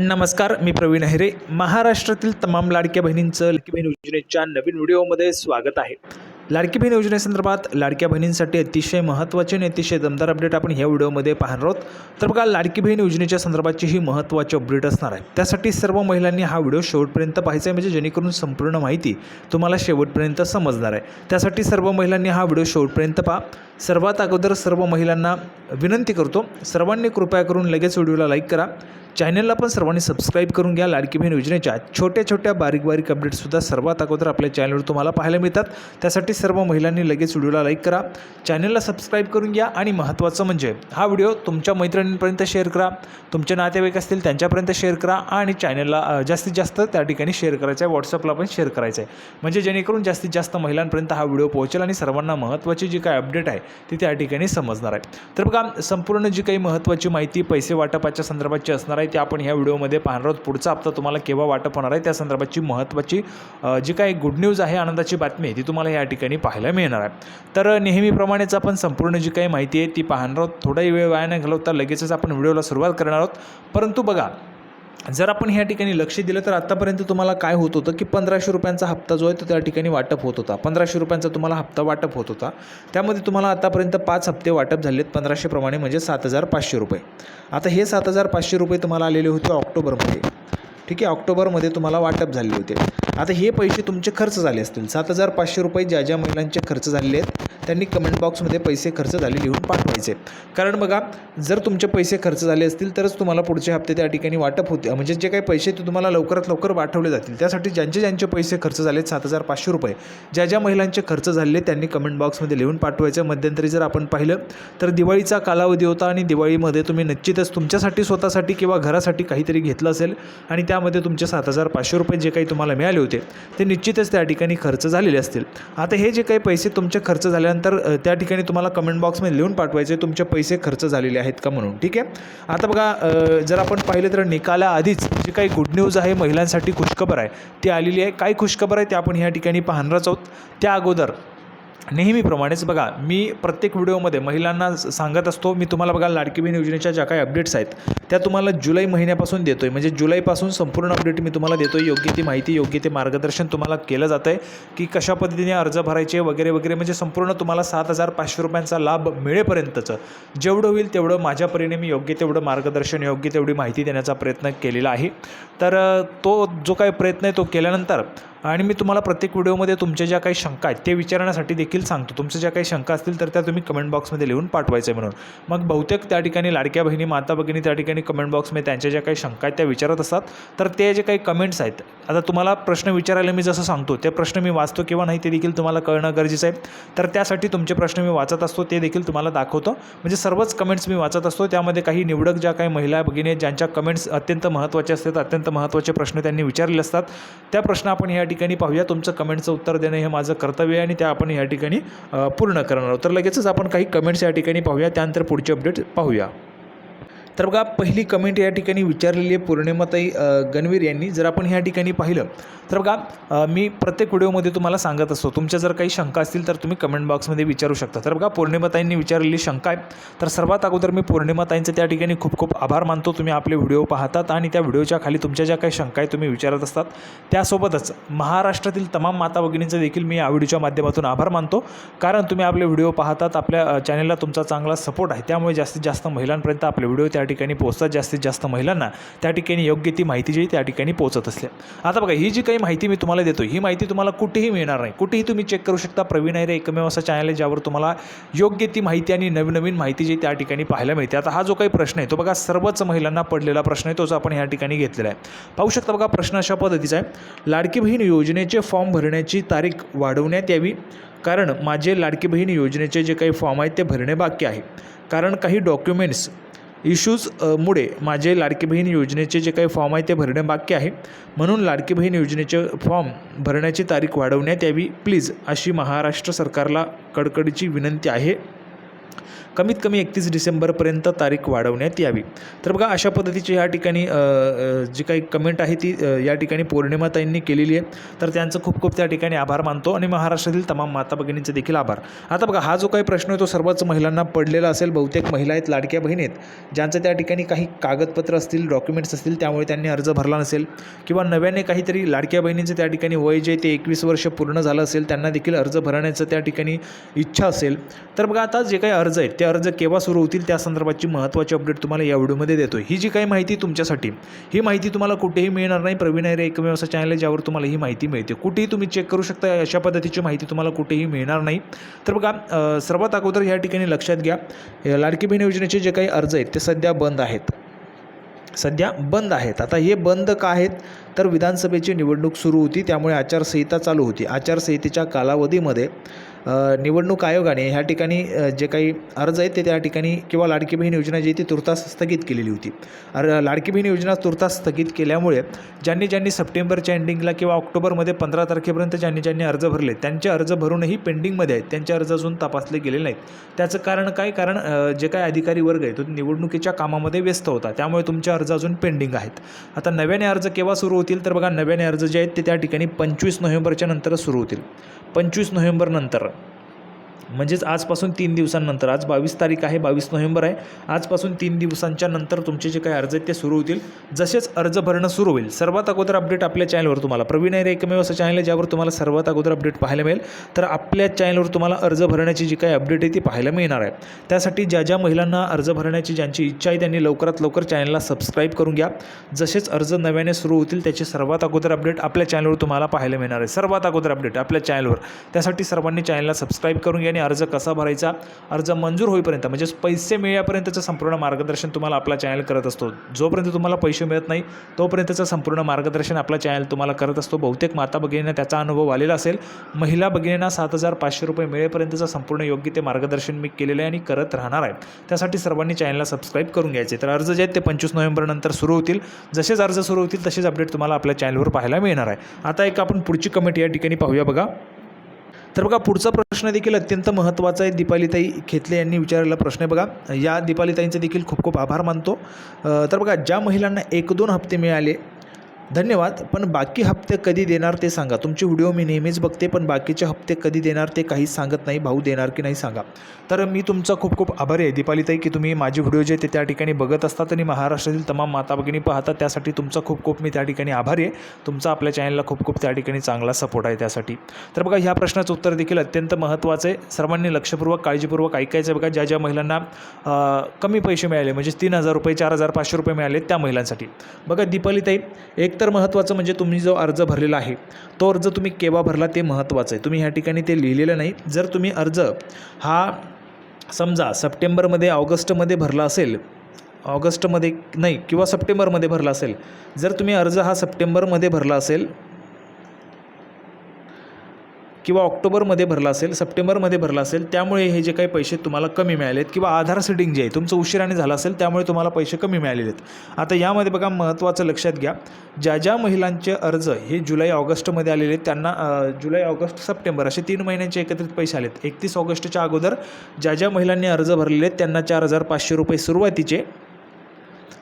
नमस्कार मी प्रवीण अहिरे. महाराष्ट्रातील तमाम लाडक्या बहिणींचं लाडकी बहीण योजनेच्या नवीन व्हिडिओमध्ये स्वागत आहे. लाडकी बहीण योजनेसंदर्भात लाडक्या बहिणींसाठी अतिशय महत्त्वाचे आणि अतिशय दमदार अपडेट आपण ह्या व्हिडिओमध्ये पाहणार आहोत. तर बघा लाडकी बहीण योजनेच्या संदर्भातची ही महत्त्वाची अपडेट असणार आहे. त्यासाठी सर्व महिलांनी हा व्हिडिओ शेवटपर्यंत पाहायचा आहे म्हणजे जेणेकरून संपूर्ण माहिती तुम्हाला शेवटपर्यंत समजणार आहे. त्यासाठी सर्व महिलांनी हा व्हिडिओ शेवटपर्यंत पहा. सर्वात अगोदर सर्व महिलांना विनंती करतो सर्वांनी कृपया करून लगेच व्हिडिओला लाईक करा. चॅनलला पण सर्वांनी सबस्क्राईब करून घ्या. लाडकी बहीण योजनेच्या छोट्या छोट्या बारीक बारीक अपडेट्ससुद्धा सर्वात अगोदर आपल्या चॅनलवर तुम्हाला पाहायला मिळतात. त्यासाठी सर्व महिलांनी लगेच व्हिडिओला लाईक करा. चॅनलला सबस्क्राईब करून घ्या आणि महत्त्वाचं म्हणजे हा व्हिडिओ तुमच्या मैत्रिणींपर्यंत शेअर करा. तुमचे नातेवाईक असतील त्यांच्यापर्यंत शेअर करा आणि चॅनलला जास्तीत जास्त त्या ठिकाणी शेअर करायचं आहे. व्हॉट्सअपला पण शेअर करायचं आहे. म्हणजे जेणेकरून जास्तीत जास्त महिलांपर्यंत हा व्हिडिओ पोहोचेल आणि सर्वांना महत्त्वाची जी काय अपडेट आहे ती त्या ठिकाणी समजणार आहे. तर बघा संपूर्ण जी काही महत्त्वाची माहिती पैसे वाटपाच्या संदर्भाची असणार आहे ती आपण ह्या व्हिडिओमध्ये पाहणार आहोत. पुढचा हप्ता तुम्हाला केव्हा वाटप होणार आहे त्या संदर्भाची महत्त्वाची जी काही गुड न्यूज आहे आनंदाची बातमी आहे ती तुम्हाला या ठिकाणी पाहायला मिळणार आहे. तर नेहमीप्रमाणेच आपण संपूर्ण जी काही माहिती आहे ती पाहणार आहोत. थोडाही वेळ वाया न घालवता लगेचच आपण व्हिडिओला सुरुवात करणार आहोत. परंतु बघा जर आपण ह्या ठिकाणी लक्ष दिलं तर आत्तापर्यंत तुम्हाला काय होत होतं की पंधराशे रुपयांचा हप्ता जो आहे तो त्या ठिकाणी वाटप होत होता. पंधराशे रुपयांचा तुम्हाला हप्ता वाटप होत होता. त्यामध्ये तुम्हाला आतापर्यंत पाच हप्ते वाटप झालेत पंधराशेप्रमाणे म्हणजे सात हजार पाचशे रुपये. आता हे सात हजार पाचशे रुपये तुम्हाला आलेले होते ऑक्टोबरमध्ये. ठीक आहे ऑक्टोबरमध्ये तुम्हाला वाटप झाले होते. आता हे पैसे तुमचे खर्च झाले असतील. सात हजार पाचशे रुपये ज्या ज्या महिलांचे खर्च झालेले आहेत त्यांनी कमेंट बॉक्समध्ये पैसे खर्च झाले लिहून पाठवायचे. कारण बघा जर तुमचे पैसे खर्च झाले असतील तरच तुम्हाला पुढचे हप्ते त्या ठिकाणी वाटप होते. म्हणजे जे काही पैसे ते तुम्हाला लवकरात लवकर पाठवले जातील. त्यासाठी ज्यांचे ज्यांचे पैसे खर्च झालेत सात हजार पाचशे रुपये. ज्या ज्या महिलांचे खर्च झाले त्यांनी कमेंट बॉक्समध्ये लिहून पाठवायचं. मध्यंतरी जर आपण पाहिलं तर दिवाळीचा कालावधी होता आणि दिवाळीमध्ये तुम्ही निश्चितच तुमच्यासाठी स्वतःसाठी किंवा घरासाठी काहीतरी घेतलं असेल आणि त्यामध्ये तुमचे सात हजार पाचशे रुपये जे काही तुम्हाला मिळाले होते ते निश्चितच त्या ठिकाणी खर्च झालेले असतील. आता हे जे काही पैसे तुमचे खर्च झाल्यानंतर नंतर त्या ठिकाणी तुम्हाला कमेंट बॉक्समध्ये लिहून पाठवायचे तुमचे पैसे खर्च झालेले आहेत का म्हणून ठीक आहे? आता बघा जर आपण पाहिलं तर निकालाआधीच जी काही गुड न्यूज आहे महिलांसाठी खुशखबर आहे ती आलेली आहे. काय खुशखबर आहे ते आपण ह्या ठिकाणी पाहणारच आहोत. त्या अगोदर नेहमीप्रमाणेच बघा मी प्रत्येक व्हिडिओमध्ये महिलांना सांगत असतो मी तुम्हाला बघा लाडकी बहीण योजनेच्या ज्या काही अपडेट्स आहेत त्या तुम्हाला जुलै महिन्यापासून देतो आहे म्हणजे जुलैपासून संपूर्ण अपडेट मी तुम्हाला देतो आहे योग्य ती माहिती योग्य ते मार्गदर्शन तुम्हाला केलं जातं आहे की कशा पद्धतीने अर्ज भरायचे वगैरे वगैरे म्हणजे संपूर्ण तुम्हाला सात हजार पाचशे रुपयांचा लाभ मिळेपर्यंतचं जेवढं होईल तेवढं माझ्या परीने मी योग्य तेवढं मार्गदर्शन योग्य तेवढी माहिती देण्याचा प्रयत्न केलेला आहे. तर तो जो काही प्रयत्न आहे तो केल्यानंतर आणि मी तुम्हाला प्रत्येक व्हिडिओमध्ये तुमच्या ज्या काही शंका आहेत ते विचारण्यासाठी देखील सांगतो. तुमच्या ज्या काही शंका असतील तर त्या तुम्ही कमेंट बॉक्समध्ये लिहून पाठवायचं आहे म्हणून. मग बहुतेक त्या ठिकाणी लाडक्या बहिणी माता भगिनी त्या ठिकाणी कमेंट बॉक्समध्ये त्यांच्या ज्या काही शंका आहेत त्या विचारत असतात. तर ते जे काही कमेंट्स आहेत आता तुम्हाला प्रश्न विचारायला मी जसं सांगतो ते प्रश्न मी वाचतो किंवा नाही ते देखील तुम्हाला कळणं गरजेचं आहे. तर त्यासाठी तुमचे प्रश्न मी वाचत असतो ते देखील तुम्हाला दाखवतो. म्हणजे सर्वच कमेंट्स मी वाचत असतो. त्यामध्ये काही निवडक ज्या काही महिला भगिनी आहेत ज्यांच्या कमेंट्स अत्यंत महत्त्वाचे असतात अत्यंत महत्त्वाचे प्रश्न त्यांनी विचारले असतात. त्या प्रश्न आपण ह्या ठिकाणी पाहूया. तुमचं कमेंटचं उत्तर देणं हे माझं कर्तव्य आहे आणि त्या आपण या ठिकाणी पूर्ण करणार आहोत. तर लगेचच आपण काही कमेंट्स या ठिकाणी पाहूया. त्यानंतर पुढचे अपडेट पाहूया. तर बघा पहिली कमेंट या ठिकाणी विचारलेली आहे पौर्णिमाताई गणवीर यांनी. जर आपण ह्या ठिकाणी पाहिलं तर बघा मी प्रत्येक व्हिडिओमध्ये तुम्हाला सांगत असतो. तुमच्या जर काही शंका असतील तर तुम्ही कमेंट बॉक्समध्ये विचारू शकता. तर बघा पौर्णिमाताईंनी विचारलेली शंका आहे. तर सर्वात अगोदर मी पौर्णिमाताईंचं त्या ठिकाणी खूप खूप आभार मानतो. तुम्ही आपले व्हिडिओ पाहतात आणि त्या व्हिडिओच्या खाली तुमच्या ज्या काही शंका आहेत तुम्ही विचारत असतात. त्यासोबतच महाराष्ट्रातील तमाम माता भगिनींचं देखील मी या व्हिडिओच्या माध्यमातून आभार मानतो. कारण तुम्ही आपले व्हिडिओ पाहतात आपल्या चॅनलला तुमचा चांगला सपोर्ट आहे. त्यामुळे जास्तीत जास्त महिलांपर्यंत आपले व्हिडिओ त्या ठिकाणी पोहोचतात जास्तीत जास्त महिलांना त्या ठिकाणी योग्य ती माहिती जी त्या ठिकाणी पोहोचत असते. आता बघा ही जी काही माहिती मी तुम्हाला देतो ही माहिती तुम्हाला कुठेही मिळणार नाही. कुठेही तुम्ही चेक करू शकता. प्रवीण आहे एकमेव असा चॅनल आहे ज्यावर तुम्हाला योग्य ती माहिती आणि नवीन नवीन माहिती जी त्या ठिकाणी पाहायला मिळते. आता हा जो काही प्रश्न आहे तो बघा सर्वच महिलांना पडलेला प्रश्न आहे तोच आपण या ठिकाणी घेतलेला आहे. पाहू शकता बघा प्रश्न अशा पद्धतीचा आहे. लाडकी बहीण योजनेचे फॉर्म भरण्याची तारीख वाढवण्यात यावी. कारण माझे लाडकी बहीण योजनेचे जे काही फॉर्म आहेत ते भरणे बाकी आहे. कारण काही डॉक्युमेंट्स इश्यूज मुळे माझे लाडकी बहीण योजनेचे जे काही फॉर्म आहे ते भरणे बाकी आहे. म्हणून लाडकी बहीण योजनेचे फॉर्म भरण्याची तारीख वाढवण्यात यावी. प्लीज अशी महाराष्ट्र सरकारला कडकडीची विनंती आहे. कमीत कमी एकतीस डिसेंबरपर्यंत तारीख वाढवण्यात यावी. तर बघा अशा पद्धतीची या ठिकाणी जी काही कमेंट आहे ती या ठिकाणी पौर्णिमाताईंनी केलेली आहे. तर त्यांचं खूप खूप त्या ठिकाणी आभार मानतो आणि महाराष्ट्रातील तमाम माता भगिनींचे देखील आभार. आता बघा हा जो काही प्रश्न आहे तो सर्वच महिलांना पडलेला असेल. बहुतेक महिला आहेत लाडक्या बहीण आहेत. ज्यांचं त्या ठिकाणी काही कागदपत्र असतील डॉक्युमेंट्स असतील त्यामुळे त्यांनी अर्ज भरला नसेल. किंवा नव्याने काहीतरी लाडक्या बहिणींचं त्या ठिकाणी वय जे ते एकवीस वर्ष पूर्ण झालं असेल त्यांना देखील अर्ज भरण्याचं त्या ठिकाणी इच्छा असेल. तर बघा आता जे काही अर्ज आहेत ते अर्ज केव्हा सुरू होतील त्या संदर्भाची महत्त्वाची अपडेट तुम्हाला या व्हिडिओमध्ये देतो ही जी काही माहिती तुमच्यासाठी ही माहिती तुम्हाला कुठेही मिळणार नाही. प्रवीण आयरे एकमेव असं चॅनल आहे ज्यावर तुम्हाला ही माहिती मिळते. कुठेही तुम्ही चेक करू शकता अशा पद्धतीची माहिती तुम्हाला कुठेही मिळणार नाही. तर बघा सर्वात अगोदर या ठिकाणी लक्षात घ्या. लाडकी बहीण योजनेचे जे काही अर्ज आहेत ते सध्या बंद आहेत. सध्या बंद आहेत. आता हे बंद का आहेत? तर विधानसभेची निवडणूक सुरू होती त्यामुळे आचारसंहिता चालू होती. आचारसंहितेच्या कालावधीमध्ये निवडणूक आयोगाने ह्या ठिकाणी जे काही अर्ज आहेत ते त्या ठिकाणी किंवा लाडकी बहीण योजना जी ती तुर्तास स्थगित केलेली होती. अर लाडकी बहीण योजना तुर्तास स्थगित केल्यामुळे ज्यांनी ज्यांनी सप्टेंबरच्या एंडिंगला किंवा ऑक्टोबरमध्ये पंधरा तारखेपर्यंत ज्यांनी ज्यांनी अर्ज भरले त्यांचे अर्ज भरूनही पेंडिंगमध्ये आहेत. त्यांचे अर्ज अजून तपासले गेले नाहीत. त्याचं कारण काय? कारण जे काही अधिकारी वर्ग आहे तो निवडणुकीच्या कामामध्ये व्यस्त होता. त्यामुळे तुमचे अर्ज अजून पेंडिंग आहेत. आता नव्याने अर्ज केव्हा सुरू होतील? तर बघा नव्याने अर्ज जे आहेत ते त्या ठिकाणी पंचवीस नोव्हेंबरच्या नंतरच सुरू होतील. पंचवीस नोव्हेंबरनंतर म्हणजेच आजपासून तीन दिवसांनंतर. आज बावीस तारीख आहे बावीस नोव्हेंबर आहे. आजपासून तीन दिवसांच्या नंतर तुमचे जे काही अर्ज आहेत ते सुरू होतील. जसेच अर्ज भरणं सुरू होईल सर्वात अगोदर अपडेट आपल्या चॅनलवर तुम्हाला. प्रवीण आहे एकमेव असं चॅनल आहे ज्यावर तुम्हाला सर्वात अगोदर अपडेट पाहायला मिळेल. तर आपल्या चॅनलवर तुम्हाला अर्ज भरण्याची जी काही अपडेट आहे ती पाहायला मिळणार आहे. त्यासाठी ज्या ज्या महिलांना अर्ज भरण्याची ज्यांची इच्छा आहे त्यांनी लवकरात लवकर चॅनलला सबस्क्राईब करून घ्या. जसेच अर्ज नव्याने सुरू होतील त्याचे सर्वात अगोदर अपडेट आपल्या चॅनलवर तुम्हाला पाहायला मिळणार आहे. सर्वात अगोदर अपडेट आपल्या चॅनलवर त्यासाठी सर्वांनी चॅनलला सबस्क्राईब करून घ्या आणि अर्ज कसा भरायचा? अर्ज मंजूर होईपर्यंत म्हणजेच पैसे मिळेपर्यंतचं संपूर्ण मार्गदर्शन तुम्हाला आपला चॅनल करत असतो. जोपर्यंत तुम्हाला पैसे मिळत नाही तोपर्यंतचं संपूर्ण मार्गदर्शन आपला चॅनल तुम्हाला करत असतो. बहुतेक माता भगिनींना त्याचा अनुभव आलेला असेल. महिला भगिनींना सात हजार पाचशे रुपये मिळेपर्यंतचं संपूर्ण योग्य ते मार्गदर्शन मी केलेलं आहे आणि करत राहणार आहे. त्यासाठी सर्वांनी चॅनलला सबस्क्राईब करून घ्यायचे. तर अर्ज जे आहेत ते पंचवीस नोव्हेंबरनंतर सुरू होतील. जसेच अर्ज सुरू होतील तसेच अपडेट तुम्हाला आपल्या चॅनलवर पाहायला मिळणार आहे. आता एक आपण पुढची कमेंट या ठिकाणी पाहूया बघा. तर बघा पुढचा प्रश्न देखील अत्यंत महत्त्वाचा आहे. दीपालीताई खेतले यांनी विचारलेला प्रश्न आहे बघा. या दीपालीताईंचे देखील खूप खूप आभार मानतो. तर बघा ज्या महिलांना एक दोन हप्ते मिळाले धन्यवाद पण बाकी हप्ते कधी देणार ते सांगा. तुमचे व्हिडिओ मी नेहमीच बघते पण बाकीचे हप्ते कधी देणार ते काहीच सांगत नाही भाऊ देणार की नाही सांगा. तर मी तुमचा खूप खूप आभारी आहे दीपालीताई की तुम्ही माझे व्हिडिओ जे ते त्या ठिकाणी बघत असतात आणि महाराष्ट्रातील तमाम माता भगिनी पाहतात. त्यासाठी तुमचा खूप खूप मी त्या ठिकाणी आभारी आहे. तुमचा आपल्या चॅनलला खूप खूप त्या ठिकाणी चांगला सपोर्ट आहे त्यासाठी. तर बघा ह्या प्रश्नाचं उत्तर देखील अत्यंत महत्त्वाचं आहे. सर्वांनी लक्षपूर्वक काळजीपूर्वक ऐकायचं आहे बघा. ज्या ज्या महिलांना कमी पैसे मिळाले म्हणजे तीन हजार रुपये चार हजार पाचशे रुपये मिळाले त्या महिलांसाठी. बघा दीपालीताई एक इतर महत्त्वाचं म्हणजे तुम्ही जो अर्ज भरलेला आहे तो अर्ज तुम्ही केव्हा भरला ते महत्त्वाचं आहे. तुम्ही ह्या ठिकाणी ते लिहिलेलं नाही. जर तुम्ही अर्ज हा समजा सप्टेंबरमध्ये ऑगस्टमध्ये भरला असेल ऑगस्टमध्ये नाही किंवा सप्टेंबरमध्ये भरला असेल जर तुम्ही अर्ज हा सप्टेंबरमध्ये भरला असेल किंवा ऑक्टोबरमध्ये भरला असेल सप्टेंबरमध्ये भरला असेल त्यामुळे हे जे काही पैसे तुम्हाला कमी मिळालेत किंवा आधार सेटिंग जे आहे तुमचं उशिराने झालं असेल त्यामुळे तुम्हाला पैसे कमी मिळालेले आहेत. आता यामध्ये बघा महत्त्वाचं लक्षात घ्या. ज्या ज्या महिलांचे अर्ज हे जुलै ऑगस्टमध्ये आलेले आहेत त्यांना जुलै ऑगस्ट सप्टेंबर असे तीन महिन्यांचे एकत्रित पैसे आलेत. एकतीस ऑगस्टच्या अगोदर ज्या ज्या महिलांनी अर्ज भरलेले आहेत त्यांना चार हजार पाचशे रुपये सुरुवातीचे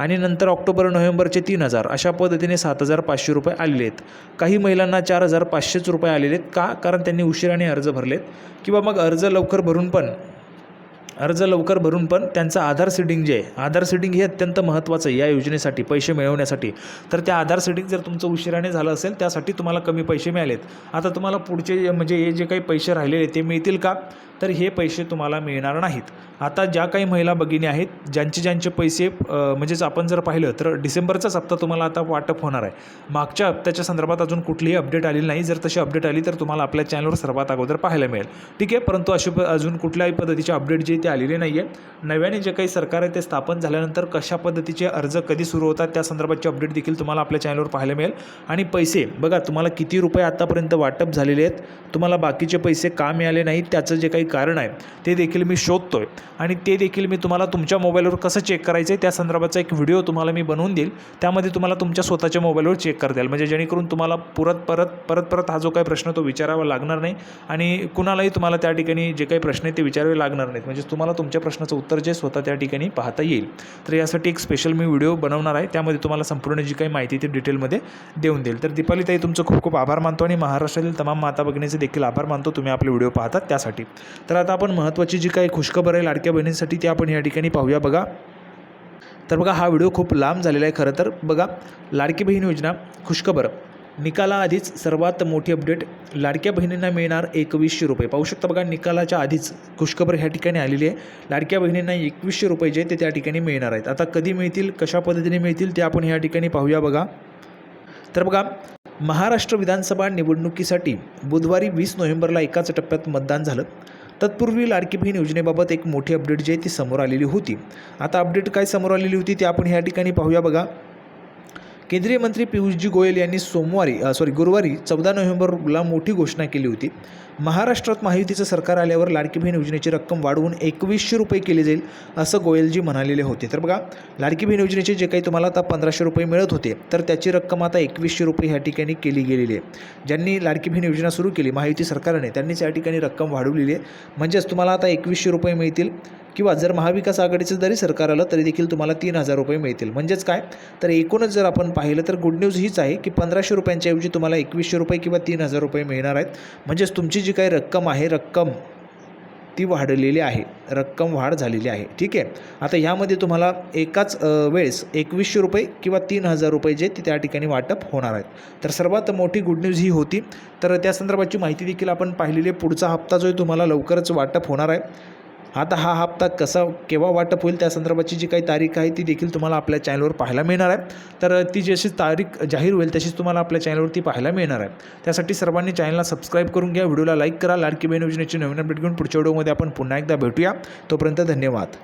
आणि नंतर ऑक्टोबर नोव्हेंबरचे तीन हजार. अशा पद्धतीने सात हजार पाचशे रुपये आलेले आहेत. काही महिलांना चार हजार पाचशेच रुपये आलेले आहेत. का? कारण त्यांनी उशिराने अर्ज भरलेत. किंवा मग अर्ज लवकर भरून पण अर्ज लवकर भरून पण त्यांचं आधार सीडिंग जे आहे आधार सीडिंग हे अत्यंत महत्त्वाचं आहे या योजनेसाठी पैसे मिळवण्यासाठी. तर त्या आधार सीडिंग जर तुमचं उशिराने झालं असेल त्यासाठी तुम्हाला कमी पैसे मिळालेत. आता तुम्हाला पुढचे म्हणजे हे जे काही पैसे राहिलेले ते मिळतील का? तर हे पैसे तुम्हाला मिळणार नाहीत. आता ज्या काही महिला भगिनी आहेत ज्यांचे ज्यांचे पैसे म्हणजेच आपण जर पाहिलं तर डिसेंबरचाच हप्ता तुम्हाला आता वाटप होणार आहे. मागच्या हप्त्याच्या संदर्भात अजून कुठलीही अपडेट आलेली नाही. जर तशी अपडेट आली तर तुम्हाला आपल्या चॅनलवर सर्वात अगोदर पाहायला मिळेल. ठीक आहे परंतु अशी अजून कुठल्याही पद्धतीचे अपडेट जे ते आलेले नाही आहे नव्याने जे काही सरकार आहे ते स्थापन झाल्यानंतर कशा पद्धतीचे अर्ज कधी सुरू होतात त्या संदर्भातचे अपडेट देखील तुम्हाला आपल्या चॅनलवर पाहायला मिळेल. आणि पैसे बघा तुम्हाला किती रुपये आतापर्यंत वाटप झालेले आहेत. तुम्हाला बाकीचे पैसे का मिळाले नाहीत त्याचं जे काही कारण आहे ते देखील मी शोधतो आहे आणि ते देखील मी तुम्हाला तुमच्या मोबाईलवर कसं चेक करायचं आहे त्या संदर्भाचा एक व्हिडिओ तुम्हाला मी बनवून देईल. त्यामध्ये तुम्हाला तुमच्या स्वतःच्या मोबाईलवर चेक करता येईल. म्हणजे जेणेकरून तुम्हाला परत परत परत परत हा जो काही प्रश्न तो विचारावा लागणार नाही. आणि कुणालाही तुम्हाला त्या ठिकाणी जे काही प्रश्न आहेत ते विचारावे लागणार नाहीत. म्हणजे तुम्हाला तुमच्या प्रश्नाचं उत्तर जे स्वतः त्या ठिकाणी पाहता येईल. तर यासाठी एक स्पेशल मी व्हिडिओ बनवणार आहे. त्यामध्ये तुम्हाला संपूर्ण जी काही माहिती ती डिटेलमध्ये देऊन देईल. तर दीपालीताई तुमचं खूप खूप आभार मानतो आणि महाराष्ट्रातील तमाम माता भगिनीचे देखील आभार मानतो. तुम्ही आपले व्हिडिओ पाहतात त्यासाठी. तर आता आपण महत्त्वाची जी काही खुशखबर आहे लाडक्या बहिणींसाठी ती आपण या ठिकाणी पाहूया बघा. तर बघा हा व्हिडिओ खूप लांब झालेला आहे खरं तर. बघा लाडकी बहीण योजना खुशखबर. निकालाआधीच सर्वात मोठी अपडेट लाडक्या बहिणींना मिळणार एकवीसशे रुपये. पाहू शकता बघा निकालाच्या आधीच खुशखबर ह्या ठिकाणी आलेली आहे. लाडक्या बहिणींना एकवीसशे रुपये जे ते त्या ठिकाणी मिळणार आहेत. आता कधी मिळतील कशा पद्धतीने मिळतील ते आपण ह्या ठिकाणी पाहूया बघा. तर बघा महाराष्ट्र विधानसभा निवडणुकीसाठी बुधवारी वीस नोव्हेंबरला एकाच टप्प्यात मतदान झालं. तत्पूर्वी लाडकी बहीण योजनेबाबत एक मोठी अपडेट जी आहे ती समोर आलेली होती. आता अपडेट काय समोर आलेली होती ते आपण ह्या ठिकाणी पाहूया बघा. केंद्रीय मंत्री पियुषजी गोयल यांनी सोमवारी सॉरी गुरुवारी चौदा नोव्हेंबरला मोठी घोषणा केली होती. महाराष्ट्रात महायुतीचं सरकार आल्यावर लाडकी बहीण योजनेची रक्कम वाढवून एकवीसशे रुपये केली जाईल असं गोयलजी म्हणालेले होते. तर बघा लाडकी बहीण योजनेचे जे काही तुम्हाला आता पंधराशे रुपये मिळत होते तर त्याची रक्कम आता एकवीसशे रुपये ह्या ठिकाणी केली गेलेली आहे. ज्यांनी लाडकी बहीण योजना सुरू केली महायुती सरकारने त्यांनीच या ठिकाणी रक्कम वाढवलेली आहे. म्हणजेच तुम्हाला आता एकवीसशे रुपये मिळतील. किंवा जर महाविकास आघाडीचं जरी सरकार आलं तरी देखील तुम्हाला तीन हजार रुपये मिळतील. म्हणजेच काय? तर एकूणच जर आपण पाहिलं तर गुड न्यूज हीच आहे की पंधराशे रुपयांच्याऐवजी तुम्हाला एकवीसशे रुपये किंवा तीन हजार रुपये मिळणार आहेत. म्हणजेच तुमची जी काही रक्कम आहे रक्कम ती वाढलेली आहे. रक्कम वाढ झालेली आहे. ठीक आहे? आता ह्यामध्ये तुम्हाला एकाच वेळेस एकवीसशे रुपये किंवा तीन हजार रुपये जे ते त्या ठिकाणी वाटप होणार आहेत. तर सर्वात मोठी गुड न्यूज ही होती. तर त्या संदर्भाची माहिती देखील आपण पाहिलेली आहे. पुढचा हप्ता जो आहे तुम्हाला लवकरच वाटप होणार आहे. आता हा हप्ता कसा केव्हा वाटप होईल त्या संदर्भाची जी काही तारीख आहे ती देखील तुम्हाला आपल्या चॅनलवर पाहायला मिळणार आहे. तर ती जशी तारीख जाहीर होईल तशीच तुम्हाला आपल्या चॅनलवरती पाहायला मिळणार आहे. त्यासाठी सर्वांनी चॅनलला सबस्क्राईब करून घ्या व्हिडिओला लाईक करा. लाडकी बहीण योजनेची नवीन अपडेट घेऊन पुढच्या व्हिडिओमध्ये आपण पुन्हा एकदा भेटूया. तोपर्यंत धन्यवाद.